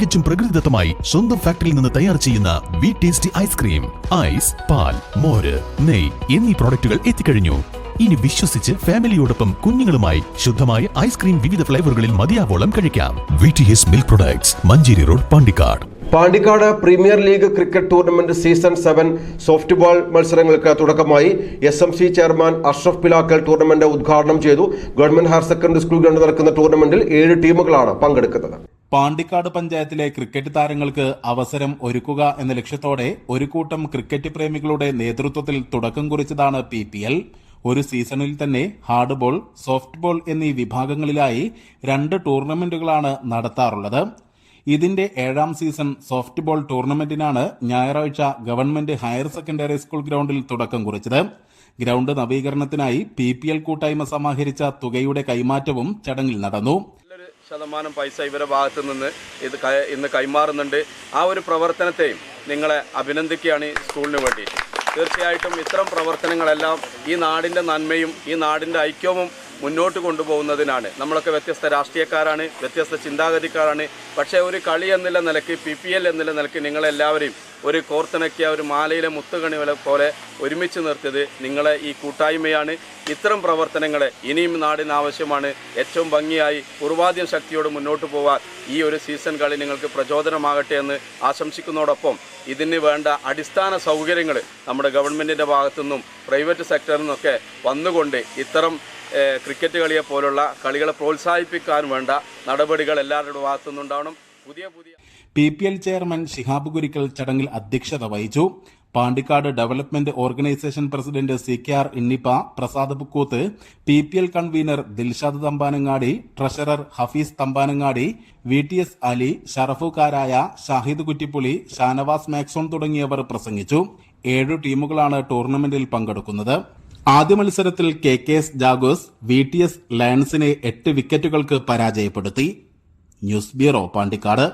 തികച്ചും പ്രകൃതിദത്തമായി സ്വന്തം ഫാക്ടറിയിൽ നിന്ന് തയ്യാർ ചെയ്യുന്ന വി ടേസ്റ്റി ഐസ്ക്രീം ഐസ് പാൽ മോര് നെയ് എന്നീ പ്രോഡക്റ്റുകൾ എത്തിക്കഴിഞ്ഞു. ഇനി വിശ്വസിച്ച് ഫാമിലിയോടൊപ്പം കുഞ്ഞുങ്ങളുമായി ശുദ്ധമായ ഐസ്ക്രീം വിവിധ ഫ്ലേവറുകളിൽ മതിയാവോളം കഴിക്കാം. V T S milk products Manjeri road Pandikkad. Pandikkad premier league cricket tournament season seven soft ball മത്സരങ്ങൾക്ക് തുടക്കമായി S M C chairman Ashraf Pilakkal tournament ഉദ്ഘാടനം ചെയ്തു. Government higher secondary school ground നടക്കുന്ന ടൂർണമെന്റിൽ ഏഴ് ടീമുകളാണ് പങ്കെടുക്കുന്നത്. പാണ്ടിക്കാട് പഞ്ചായത്തിലെ ക്രിക്കറ്റ് താരങ്ങൾക്ക് അവസരം ഒരുക്കുക എന്ന ലക്ഷ്യത്തോടെ ഒരു കൂട്ടം ക്രിക്കറ്റ് പ്രേമികളുടെ നേതൃത്വത്തിൽ തുടക്കം കുറിച്ചതാണ് പി പി എൽ. ഒരു സീസണിൽ തന്നെ ഹാർഡ് ബോൾ സോഫ്റ്റ് ബോൾ എന്നീ വിഭാഗങ്ങളിലായി രണ്ട് ടൂർണമെന്റുകളാണ് നടത്താറുള്ളത്. ഇതിന്റെ ഏഴാം സീസൺ സോഫ്റ്റ് ബോൾ ടൂർണമെന്റിനാണ് ഞായറാഴ്ച ഗവൺമെന്റ് ഹയർ സെക്കൻഡറി സ്കൂൾ ഗ്രൗണ്ടിൽ തുടക്കം കുറിച്ചത്. ഗ്രൗണ്ട് നവീകരണത്തിനായി പി പി എൽ കൂട്ടായ്മ സമാഹരിച്ച തുകയുടെ കൈമാറ്റവും ചടങ്ങിൽ നടന്നു. ശതമാനം പൈസ ഇവരുടെ ഭാഗത്ത് നിന്ന് ഇത് ഇന്ന് കൈമാറുന്നുണ്ട്. ആ ഒരു പ്രവർത്തനത്തെയും നിങ്ങളെ അഭിനന്ദിക്കുകയാണ് സ്കൂളിന് വേണ്ടി. തീർച്ചയായിട്ടും ഇത്തരം പ്രവർത്തനങ്ങളെല്ലാം ഈ നാടിന്റെ നന്മയും ഈ നാടിന്റെ ഐക്യവും മുന്നോട്ട് കൊണ്ടുപോകുന്നതിനാണ്. നമ്മളൊക്കെ വ്യത്യസ്ത രാഷ്ട്രീയക്കാരാണ് വ്യത്യസ്ത ചിന്താഗതിക്കാരാണ്. പക്ഷേ ഒരു കളി എന്നുള്ള നിലയ്ക്ക് പി പി എൽ എന്നുള്ള നിലയ്ക്ക് നിങ്ങളെല്ലാവരെയും ഒരു കോർത്തിണക്കിയ ഒരു മാലയിലെ മുത്തുകണി പോലെ ഒരുമിച്ച് നിർത്തിയത് നിങ്ങളെ ഈ കൂട്ടായ്മയാണ്. ഇത്തരം പ്രവർത്തനങ്ങളെ ഇനിയും നാടിന് ആവശ്യമാണ്. ഏറ്റവും ഭംഗിയായി പൂർവാദ്യം ശക്തിയോട് മുന്നോട്ട് പോവാൻ ഈ ഒരു സീസൺ കളി നിങ്ങൾക്ക് പ്രചോദനമാകട്ടെ എന്ന് ആശംസിക്കുന്നതോടൊപ്പം ഇതിന് വേണ്ട അടിസ്ഥാന സൗകര്യങ്ങൾ നമ്മുടെ ഗവൺമെന്റിന്റെ ഭാഗത്തുനിന്നും പ്രൈവറ്റ് സെക്ടറിൽ നിന്നൊക്കെ വന്നുകൊണ്ട് ഇത്തരം ക്രിക്കറ്റ് കളിയെ പോലുള്ള കളികളെ പ്രോത്സാഹിപ്പിക്കാൻ വേണ്ട നടപടികൾ എല്ലാവരുടെ ഭാഗത്തുനിന്നുണ്ടാവണം പുതിയ പുതിയ P P L chairman Shihab Gurikkal ചടങ്ങിൽ അധ്യക്ഷത വഹിച്ചു. Pandikkad development organisation president C K R ഇന്നിപ്പ Prasad Pookkoth P P L convener Dilshad Thampanangadi treasurer Hafeez Thampanangadi V T S Ali ഷറഫുകാരായ Shahid Kuttippuli Shanavas മാക്സോൺ തുടങ്ങിയവർ പ്രസംഗിച്ചു. ഏഴു ടീമുകളാണ് ടൂർണമെന്റിൽ പങ്കെടുക്കുന്നത്. ആദ്യ മത്സരത്തിൽ കെ കെ എസ് ജാഗോസ് വി ടി എസ് ലയൺസിനെ എട്ട് വിക്കറ്റുകൾക്ക് പരാജയപ്പെടുത്തി. News bureau Pandikkad.